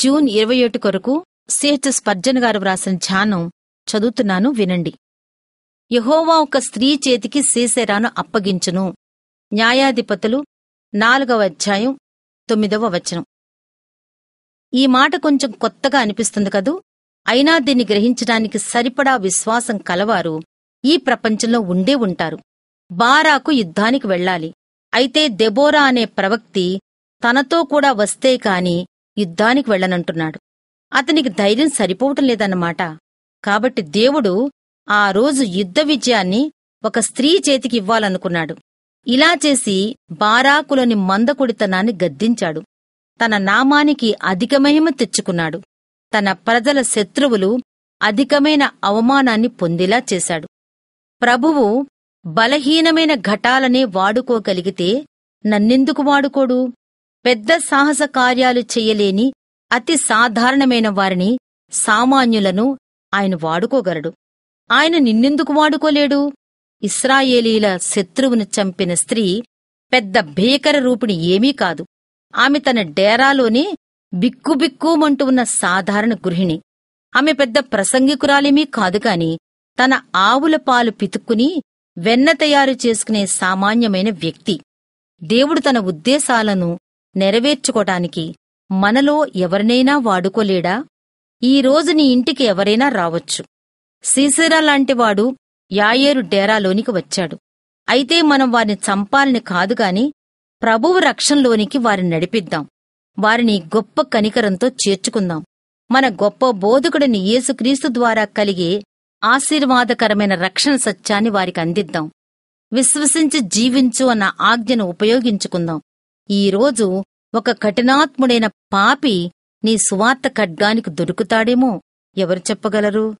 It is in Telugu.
జూన్ ఇరవై ఒకటి కొరకు సిహెచ్ఎస్ పర్జన్ గారు వ్రాసిన ధ్యానం చదువుతున్నాను వినండి. యహోవా ఒక స్త్రీ చేతికి సీసెరాను అప్పగించును. న్యాయాధిపతులు నాలుగవ అధ్యాయం తొమ్మిదవ వచనం. ఈ మాట కొంచెం కొత్తగా అనిపిస్తుంది కదూ? అయినా దీన్ని గ్రహించడానికి సరిపడా విశ్వాసం కలవారు ఈ ప్రపంచంలో ఉండే ఉంటారు. బారాకు యుద్ధానికి వెళ్ళాలి. అయితే దెబోరా అనే ప్రవక్తి తనతో కూడా వస్తే కాని యుద్ధానికి వెళ్ళనంటున్నాడు. అతనికి ధైర్యం సరిపోవటం లేదన్నమాట. కాబట్టి దేవుడు ఆ రోజు యుద్ధ విజయాన్ని ఒక స్త్రీ చేతికి ఇవ్వాలనుకున్నాడు. ఇలా చేసి బారాకులోని మందకుడితనాన్ని గద్దించాడు. తన నామానికి అధిక మహిమ తెచ్చుకున్నాడు. తన ప్రజల శత్రువులు అధికమైన అవమానాన్ని పొందేలా చేశాడు. ప్రభువు బలహీనమైన ఘటాలనే వాడుకోగలిగితే నన్నెందుకు వాడుకోడు? పెద్ద సాహస కార్యాలు చెయ్యలేని అతి సాధారణమైన వారిని సామాన్యులను ఆయన వాడుకోగలడు. ఆయన నిన్నెందుకు వాడుకోలేడు? ఇస్రాయేలీల శత్రువును చంపిన స్త్రీ పెద్ద భీకర రూపిణి ఏమీ కాదు. ఆమె తన డేరాలోనే బిక్కుబిక్కుమంటూ ఉన్న సాధారణ గృహిణి. ఆమె పెద్ద ప్రసంగికురాలేమీ కాదు కాని తన ఆవుల పాలు పితుక్కుని వెన్న తయారు చేసుకునే సామాన్యమైన వ్యక్తి. దేవుడు తన ఉద్దేశాలను నెరవేర్చుకోటానికి మనలో ఎవరినైనా వాడుకోలేడా? ఈ రోజు నీ ఇంటికి ఎవరైనా రావచ్చు. సీసెరా లాంటివాడు యాయేరు డేరాలోనికి వచ్చాడు. అయితే మనం వారిని చంపాలని కాదుగాని ప్రభువు రక్షణలోనికి వారిని నడిపిద్దాం. వారిని గొప్ప కనికరంతో చేర్చుకుందాం. మన గొప్ప బోధకుడిని యేసుక్రీస్తు ద్వారా కలిగే ఆశీర్వాదకరమైన రక్షణ సత్యాన్ని వారికి అందిద్దాం. విశ్వసించి జీవించు అన్న ఆజ్ఞను ఉపయోగించుకుందాం. ఈ రోజు ఒక కఠినాత్ముడైన పాపి నీ సువార్త ఖడ్గానికి దొరుకుతాడేమో? ఎవరు చెప్పగలరు?